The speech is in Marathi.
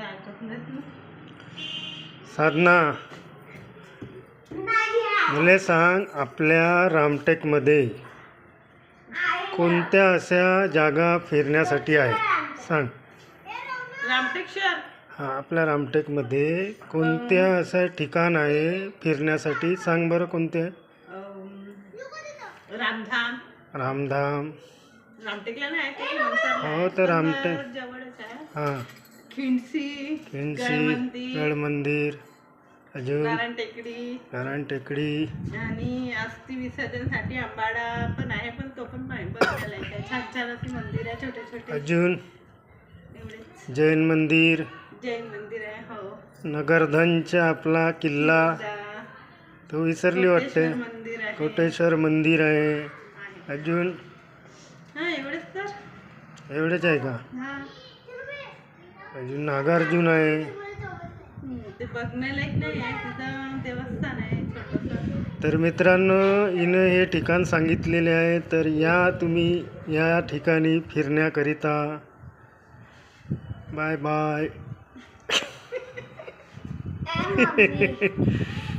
ते ऐकत नाहीत ना साधना मला सांग आपल्या रामटेकमध्ये कोणत्या अशा जागा फिरण्यासाठी आहे? सांग. रामटेक शहर? हा आपल्या रामटेकमध्ये कोणत्या असं ठिकाण आहे फिरण्यासाठी? सांग बरं कोणते रामधाम. रामधाम. रामटेकला नाही ते हो. तर रामटेक- जवळच आहे. हां. खिंडसी खिंडसी गड मंदिर अजून नारायण टेकडी नारायण टेकडी आणि अस्थि विसर्जनसाठी आंबाडा पण आहे पण तो पण आहे. छान छान असे मंदिर आहे छोटे छोटे. अजून एवढेच. जैन मंदिर. जैन मंदिर आहे हो. नगरधनचा आपला किल्ला. तो विसरली वाटते. कोटेश्वर मंदिर आहे. कोटेश्वर मंदिर आहे. आहे. अजून? हा एवढेच तर. एवढेच आहे का? हा. अजून नागार्जुन आहे. ते बघण्यालायक नाही आहे तिथं देवस्थान आहे छोटंसं. तर मित्रांनो हिनं हे ठिकाण सांगितलेले आहे तर या तुम्ही या ठिकाणी फिरण्याकरिता. Bye bye.